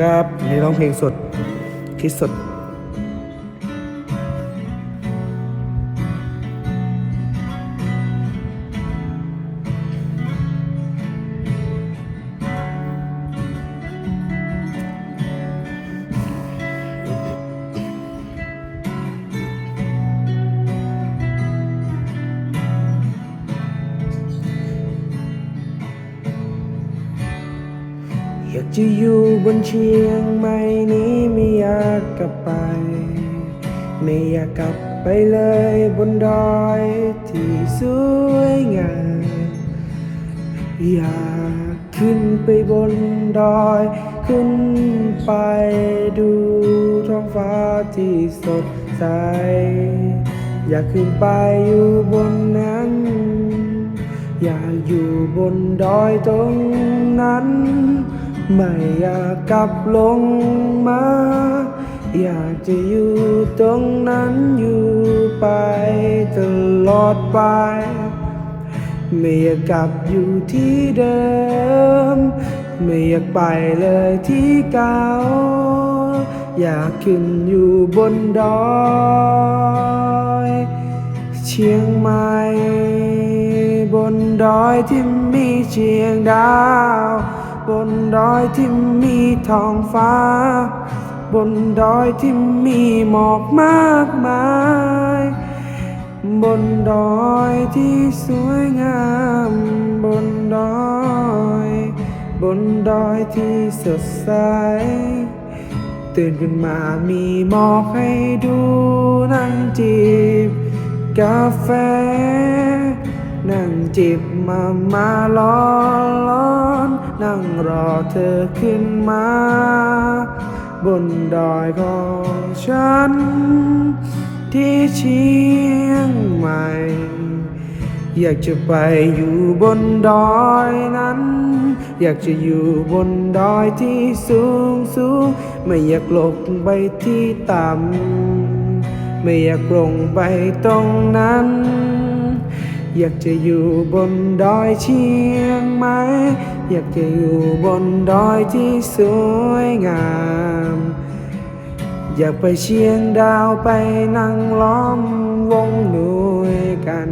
ครับนี่ร้องเพลงสดคิดสด อยากจะอยู่บนเชียงใหม่นี้ไม่อยากกลับไป ไม่อยากกลับไปเลยบนดอยที่สวยงามอยากขึ้นไปบนดอย ขึ้นไปดูท้องฟ้าที่สดใส อยากขึ้นไปอยู่บนนั้น อยากอยู่บนดอยตรงนั้น ไม่อยากกลับลงมา อยากจะอยู่ตรงนั้นอยู่ไปตลอดไป ไม่อยากกลับอยู่ที่เดิม ไม่อยากไปเลยที่เก่า อยากขึ้นอยู่บนดอยเชียงใหม่บนดอยที่มีเชียงดาว บนดอยที่มีท้องฟ้า บนดอยที่มีหมอกมากมาย บนดอยที่สวยงาม บนดอย บนดอยที่สดใส ตื่นขึ้นมามีหมอกให้ดูนั่งจิบกาแฟ นั่งจิบมามาร้อนร้อนนั่งรอเธอขึ้นมา บนดอยของฉัน ที่เชียงใหม่ อยากจะไปอยู่บนดอยนั้น อยากจะอยู่บนดอยที่สูงสูงไม่อยากลงไปที่ต่ำไม่อยากลงไปตรงนั้น อยากจะอยู่บนดอยเชียงใหม่อยากจะอยู่บนดอยที่สวยงาม อยากไปเชียงดาวไปนั่งล้อมวงด้วยกัน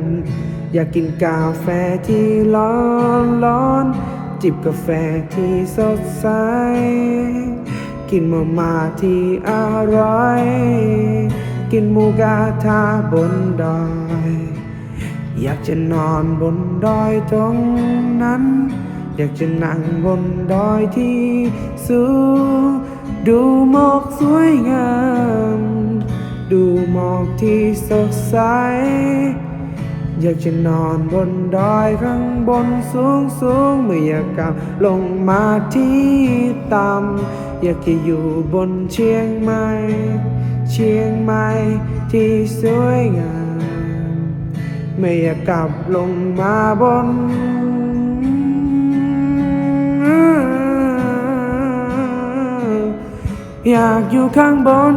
อยากกินกาแฟที่ร้อนร้อน จิบกาแฟที่สดใส กินมาม่าที่อร่อย กินหมูกระทะบนดอย อยากจะนอนบนดอยตรงนั้น อยากจะนั่งบนดอยที่สูงดูหมอกสวยงาม ดูหมอกที่สดใส อยากจะนอนบนดอยข้างบนสูงสูงไม่อยากกลับลงมาที่ต่ำอยากจะอยู่บนเชียงใหม่ เชียงใหม่ที่สวยงาม ไม่อยากกลับลงมาบนอยากอยู่ข้างบน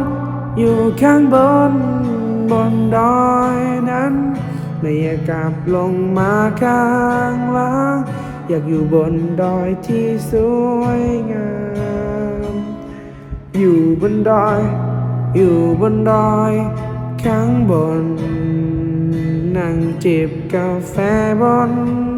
อยู่ข้างบน บนดอยนั้น ไม่อยากกลับลงมาข้างล่างอยากอยู่บนดอยที่สวยงาม อยู่บนดอย อยู่บนดอย ข้างบน นั่งจิบกาแฟบน